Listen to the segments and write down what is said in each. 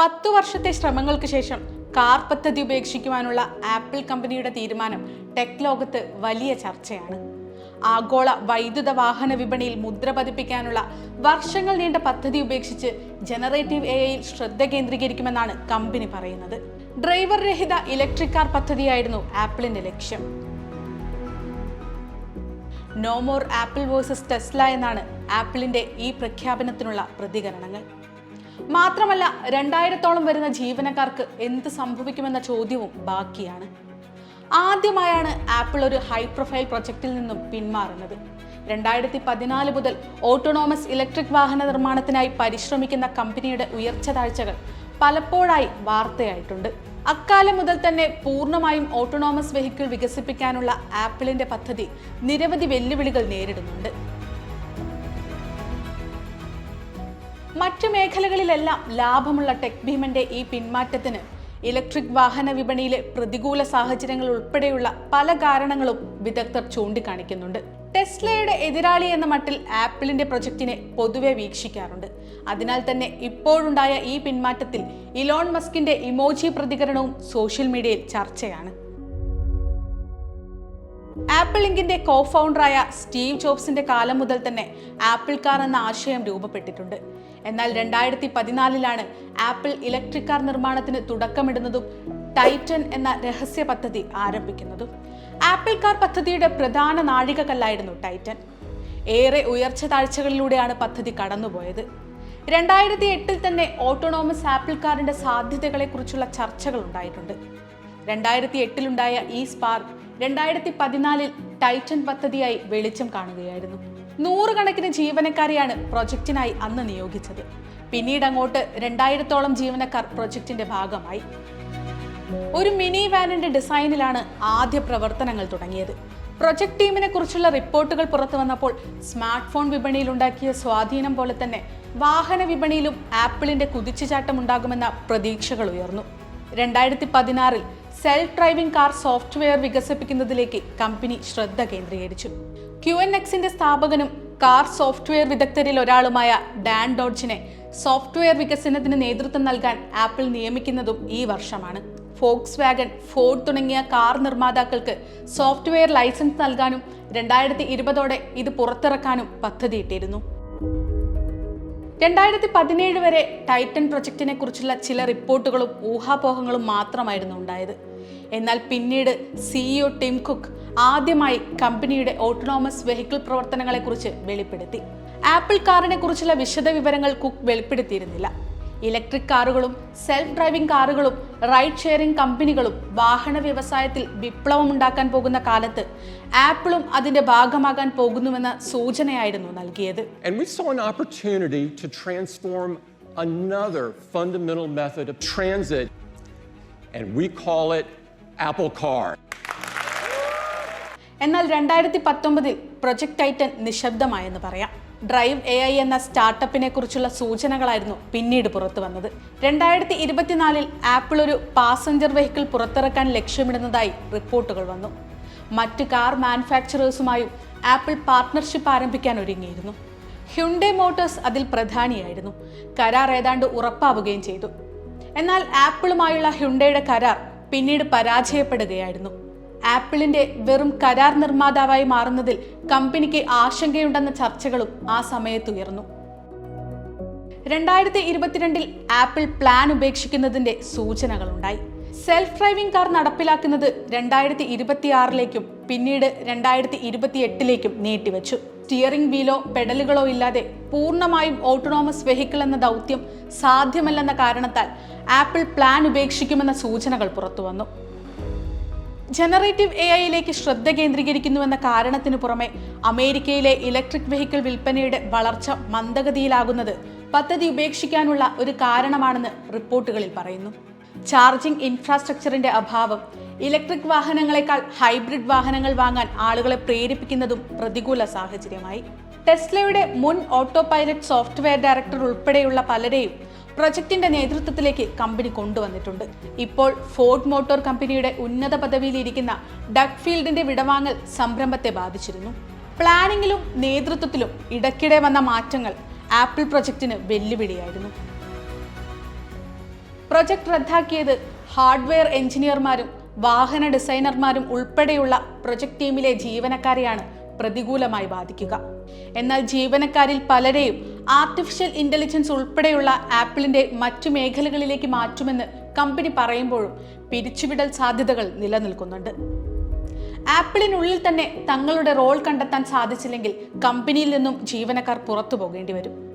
പത്തു വർഷത്തെ ശ്രമങ്ങൾക്ക് ശേഷം കാർ പദ്ധതി ഉപേക്ഷിക്കുവാനുള്ള ആപ്പിൾ കമ്പനിയുടെ തീരുമാനം ടെക് ലോകത്ത് വലിയ ചർച്ചയാണ്. ആഗോള വൈദ്യുത വാഹന വിപണിയിൽ മുദ്ര പതിപ്പിക്കാനുള്ള വർഷങ്ങൾ നീണ്ട പദ്ധതി ഉപേക്ഷിച്ച് ജനറേറ്റീവ് എ ഐയിൽ ശ്രദ്ധ കേന്ദ്രീകരിക്കുമെന്നാണ് കമ്പനി പറയുന്നത്. ഡ്രൈവർ രഹിത ഇലക്ട്രിക് കാർ പദ്ധതിയായിരുന്നു ആപ്പിളിന്റെ ലക്ഷ്യം. No more Apple versus Tesla എന്നാണ് ആപ്പിളിന്റെ ഈ പ്രഖ്യാപനത്തിനുള്ള പ്രതികരണങ്ങൾ. മാത്രമല്ല രണ്ടായിരത്തോളം വരുന്ന ജീവനക്കാർക്ക് എന്ത് സംഭവിക്കുമെന്ന ചോദ്യവും ബാക്കിയാണ്. ആദ്യമായാണ് ആപ്പിൾ ഒരു ഹൈ പ്രൊഫൈൽ പ്രൊജക്റ്റിൽ നിന്നും പിന്മാറുന്നത്. രണ്ടായിരത്തി പതിനാല് മുതൽ ഓട്ടോണോമസ് ഇലക്ട്രിക് വാഹന നിർമ്മാണത്തിനായി പരിശ്രമിക്കുന്ന കമ്പനിയുടെ ഉയർച്ച താഴ്ചകൾ പലപ്പോഴായി വാർത്തയായിട്ടുണ്ട്. അക്കാലം മുതൽ തന്നെ പൂർണമായും ഓട്ടോണോമസ് വെഹിക്കിൾ വികസിപ്പിക്കാനുള്ള ആപ്പിളിന്റെ പദ്ധതി നിരവധി വെല്ലുവിളികൾ നേരിടുന്നുണ്ട്. മറ്റു മേഖലകളിലെല്ലാം ലാഭമുള്ള ടെക് ഭീമന്റെ ഈ പിന്മാറ്റത്തിന് ഇലക്ട്രിക് വാഹന വിപണിയിലെ പ്രതികൂല സാഹചര്യങ്ങൾ ഉൾപ്പെടെയുള്ള പല കാരണങ്ങളും വിദഗ്ധർ ചൂണ്ടിക്കാണിക്കുന്നുണ്ട്. ടെസ്ലയുടെ എതിരാളി എന്ന മട്ടിൽ ആപ്പിളിന്റെ പ്രൊജക്ടിനെ പൊതുവെ വീക്ഷിക്കാറുണ്ട്. അതിനാൽ തന്നെ ഇപ്പോഴുണ്ടായ ഈ പിന്മാറ്റത്തിൽ ഇലോൺ മസ്കിന്റെ ഇമോജി പ്രതികരണവും സോഷ്യൽ മീഡിയയിൽ ചർച്ചയാണ്. ആപ്പിൾ ഇങ്കിന്റെ കോ ഫൗണ്ടറായ സ്റ്റീവ് ജോബ്സിന്റെ കാലം മുതൽ തന്നെ ആപ്പിൾ കാർ എന്ന ആശയം രൂപപ്പെട്ടിട്ടുണ്ട്. എന്നാൽ രണ്ടായിരത്തി പതിനാലിലാണ് ആപ്പിൾ ഇലക്ട്രിക് കാർ നിർമ്മാണത്തിന് തുടക്കമിടുന്നതും ടൈറ്റൻ എന്ന രഹസ്യ പദ്ധതി ആരംഭിക്കുന്നതും. ആപ്പിൾ കാർ പദ്ധതിയുടെ പ്രധാന നാഴികക്കല്ലായിരുന്നു ടൈറ്റൻ. ഏറെ ഉയർച്ച താഴ്ചകളിലൂടെയാണ് പദ്ധതി കടന്നുപോയത്. രണ്ടായിരത്തി എട്ടിൽ തന്നെ ഓട്ടോണോമസ് ആപ്പിൾ കാറിന്റെ സാധ്യതകളെക്കുറിച്ചുള്ള ചർച്ചകൾ ഉണ്ടായിട്ടുണ്ട്. രണ്ടായിരത്തി എട്ടിലുണ്ടായ ഈ സ്പാർക്ക് രണ്ടായിരത്തി പതിനാലിൽ ടൈറ്റൻ പദ്ധതിയായി വെളിച്ചം കാണുകയായിരുന്നു. നൂറുകണക്കിന് ജീവനക്കാരെയാണ് പ്രൊജക്ടിനായി അന്ന് നിയോഗിച്ചത്. പിന്നീട് അങ്ങോട്ട് രണ്ടായിരത്തോളം ജീവനക്കാർ പ്രൊജക്ടിന്റെ ഭാഗമായി. ഒരു മിനി വാനിന്റെ ഡിസൈനിലാണ് ആദ്യ പ്രവർത്തനങ്ങൾ തുടങ്ങിയത്. പ്രൊജക്ട് ടീമിനെ കുറിച്ചുള്ള റിപ്പോർട്ടുകൾ പുറത്തു വന്നപ്പോൾ സ്മാർട്ട് ഫോൺ വിപണിയിൽ ഉണ്ടാക്കിയ സ്വാധീനം പോലെ തന്നെ വാഹന വിപണിയിലും ആപ്പിളിന്റെ കുതിച്ചുചാട്ടം ഉണ്ടാകുമെന്ന പ്രതീക്ഷകൾ ഉയർന്നു. രണ്ടായിരത്തി പതിനാറിൽ സെൽഫ് ഡ്രൈവിംഗ് കാർ സോഫ്റ്റ്വെയർ വികസിപ്പിക്കുന്നതിലേക്ക് കമ്പനി ശ്രദ്ധ കേന്ദ്രീകരിച്ചു. ക്യു എൻ എക്സിന്റെ സ്ഥാപകനും കാർ സോഫ്റ്റ്വെയർ വിദഗ്ധരിൽ ഒരാളുമായ ഡാൻ ഡോഡ്ജിനെ സോഫ്റ്റ്വെയർ വികസനത്തിന് നേതൃത്വം നൽകാൻ ആപ്പിൾ നിയമിക്കുന്നതും ഈ വർഷമാണ്. ഫോക്സ് വാഗൺ ഫോർഡ് തുടങ്ങിയ കാർ നിർമ്മാതാക്കൾക്ക് സോഫ്റ്റ്വെയർ ലൈസൻസ് നൽകാനും രണ്ടായിരത്തി ഇരുപതോടെ ഇത് പുറത്തിറക്കാനും പദ്ധതിയിട്ടിരുന്നു. രണ്ടായിരത്തി പതിനേഴ് വരെ ടൈറ്റൻ പ്രൊജക്ടിനെ കുറിച്ചുള്ള ചില റിപ്പോർട്ടുകളും ഊഹാപോഹങ്ങളും മാത്രമായിരുന്നു ഉണ്ടായത്. എന്നാൽ പിന്നീട് സിഇഒ ടിം കുക്ക് ആദ്യമായി കമ്പനിയുടെ ഓട്ടോണോമസ് വെഹിക്കിൾ പ്രവർത്തനങ്ങളെക്കുറിച്ച് വെളിപ്പെടുത്തി. ആപ്പിൾ കാറിനെ കുറിച്ചുള്ള വിശദ വിവരങ്ങൾ കുക്ക് വെളിപ്പെടുത്തിയിരുന്നില്ല. ഇലക്ട്രിക് കാറുകളും സെൽഫ് ഡ്രൈവിംഗ് കാറുകളും റൈഡ് ഷെയറിംഗ് കമ്പനികളും വാഹന വ്യവസായത്തിൽ വിപ്ലവം ഉണ്ടാക്കാൻ പോകുന്ന കാലത്ത് ആപ്പിളും അതിന്റെ ഭാഗമാകാൻ പോകുന്നുവെന്ന സൂചനയായിരുന്നു നൽകിയത് another fundamental method of transit, and we call it Apple Car. എന്നാൽ രണ്ടായിരത്തി പത്തൊമ്പതിൽ പ്രൊജക്ട് ടൈറ്റൻ നിശബ്ദമായെന്ന് പറയാം ഡ്രൈവ് എ ഐ എന്ന സ്റ്റാർട്ടപ്പിനെ കുറിച്ചുള്ള സൂചനകളായിരുന്നു പിന്നീട് പുറത്തു വന്നത്. രണ്ടായിരത്തി ഇരുപത്തിനാലിൽ ആപ്പിൾ ഒരു പാസഞ്ചർ വെഹിക്കിൾ പുറത്തിറക്കാൻ ലക്ഷ്യമിടുന്നതായി റിപ്പോർട്ടുകൾ വന്നു. മറ്റ് കാർ മാനുഫാക്ചറേഴ്സുമായും ആപ്പിൾ പാർട്ട്ണർഷിപ്പ് ആരംഭിക്കാൻ ഒരുങ്ങിയിരുന്നു. ഹ്യുണ്ടേ മോട്ടോഴ്സ് അതിൽ പ്രധാനിയായിരുന്നു. കരാർ ഏതാണ്ട് ഉറപ്പാവുകയും ചെയ്തു. എന്നാൽ ആപ്പിളുമായുള്ള ഹ്യുണ്ടയുടെ കരാർ പിന്നീട് പരാജയപ്പെടുകയായിരുന്നു. ആപ്പിളിന്റെ വെറും കരാർ നിർമ്മാതാവായി മാറുന്നതിൽ കമ്പനിക്ക് ആശങ്കയുണ്ടെന്ന ചർച്ചകളും ആ സമയത്ത് ഉയർന്നു. രണ്ടായിരത്തി ഇരുപത്തിരണ്ടിൽ ആപ്പിൾ പ്ലാൻ ഉപേക്ഷിക്കുന്നതിന്റെ സൂചനകളുണ്ടായി. സെൽഫ് ഡ്രൈവിംഗ് കാർ നടപ്പിലാക്കുന്നത് രണ്ടായിരത്തി ഇരുപത്തിയാറിലേക്കും പിന്നീട് രണ്ടായിരത്തി ഇരുപത്തി എട്ടിലേക്കും നീട്ടിവെച്ചു. സ്റ്റിയറിംഗ് വീലോ പെഡലുകളോ ഇല്ലാതെ പൂർണമായും ഓട്ടോണോമസ് വെഹിക്കിൾ എന്ന ദൗത്യം സാധ്യമല്ലെന്ന കാരണത്താൽ ആപ്പിൾ പ്ലാൻ ഉപേക്ഷിക്കുമെന്ന സൂചനകൾ പുറത്തുവന്നു. ജനറേറ്റീവ് എ ഐയിലേക്ക് ശ്രദ്ധ കേന്ദ്രീകരിക്കുന്നുവെന്ന കാരണത്തിന് പുറമെ അമേരിക്കയിലെ ഇലക്ട്രിക് വെഹിക്കിൾ വിൽപ്പനയുടെ വളർച്ച മന്ദഗതിയിലാകുന്നത് പദ്ധതി ഉപേക്ഷിക്കാനുള്ള ഒരു കാരണമാണെന്ന് റിപ്പോർട്ടുകളിൽ പറയുന്നു. ചാർജിംഗ് ഇൻഫ്രാസ്ട്രക്ചറിന്റെ അഭാവം. ഇലക്ട്രിക് വാഹനങ്ങളെക്കാൾ ഹൈബ്രിഡ് വാഹനങ്ങൾ വാങ്ങാൻ ആളുകളെ പ്രേരിപ്പിക്കുന്നതും പ്രതികൂല സാഹചര്യമായി. ടെസ്ലയുടെ മുൻ ഓട്ടോ പൈലറ്റ് സോഫ്റ്റ്വെയർ ഡയറക്ടർ ഉൾപ്പെടെയുള്ള പലരെയും പ്രൊജക്ടിന്റെ നേതൃത്വത്തിലേക്ക് കമ്പനി കൊണ്ടുവന്നിട്ടുണ്ട്. ഇപ്പോൾ ഫോർഡ് മോട്ടോർ കമ്പനിയുടെ ഉന്നത പദവിയിലിരിക്കുന്ന ഡഗ് ഫീൽഡിന്റെ വിടവാങ്ങൽ സംരംഭത്തെ ബാധിച്ചിരുന്നു. പ്ലാനിങ്ങിലും നേതൃത്വത്തിലും ഇടയ്ക്കിടെ വന്ന മാറ്റങ്ങൾ ആപ്പിൾ പ്രൊജക്ടിന് വെല്ലുവിളിയായിരുന്നു. പ്രൊജക്ട് റദ്ദാക്കിയത് ഹാർഡ്വെയർ എഞ്ചിനീയർമാരും വാഹന ഡിസൈനർമാരും ഉൾപ്പെടെയുള്ള പ്രൊജക്ട് ടീമിലെ ജീവനക്കാരെയാണ് പ്രതികൂലമായി ബാധിക്കുക. എന്നാൽ ജീവനക്കാരിൽ പലരെയും ആർട്ടിഫിഷ്യൽ ഇന്റലിജൻസ് ഉൾപ്പെടെയുള്ള ആപ്പിളിന്റെ മറ്റു മേഖലകളിലേക്ക് മാറ്റുമെന്ന് കമ്പനി പറയുമ്പോഴും പിരിച്ചുവിടൽ സാധ്യതകൾ നിലനിൽക്കുന്നുണ്ട്. ആപ്പിളിനുള്ളിൽ തന്നെ തങ്ങളുടെ റോൾ കണ്ടെത്താൻ സാധിച്ചില്ലെങ്കിൽ കമ്പനിയിൽ നിന്നും ജീവനക്കാർ പുറത്തു പോകേണ്ടി വരും.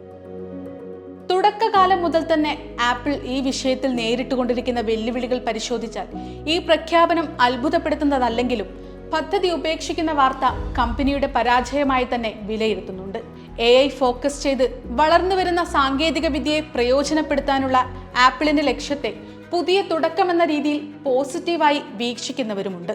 തുടക്കകാലം മുതൽ തന്നെ ആപ്പിൾ ഈ വിഷയത്തിൽ നേരിട്ട് കൊണ്ടിരിക്കുന്ന വെല്ലുവിളികൾ പരിശോധിച്ചാൽ ഈ പ്രഖ്യാപനം അത്ഭുതപ്പെടുത്തുന്നതല്ലെങ്കിലും പദ്ധതി ഉപേക്ഷിക്കുന്ന വാർത്ത കമ്പനിയുടെ പരാജയമായി തന്നെ വിലയിരുത്തുന്നുണ്ട്. എ ഐ ഫോക്കസ് ചെയ്ത് വളർന്നുവരുന്ന സാങ്കേതിക വിദ്യയെ പ്രയോജനപ്പെടുത്താനുള്ള ആപ്പിളിന്റെ ലക്ഷ്യത്തെ പുതിയ തുടക്കമെന്ന രീതിയിൽ പോസിറ്റീവായി വീക്ഷിക്കുന്നവരുമുണ്ട്.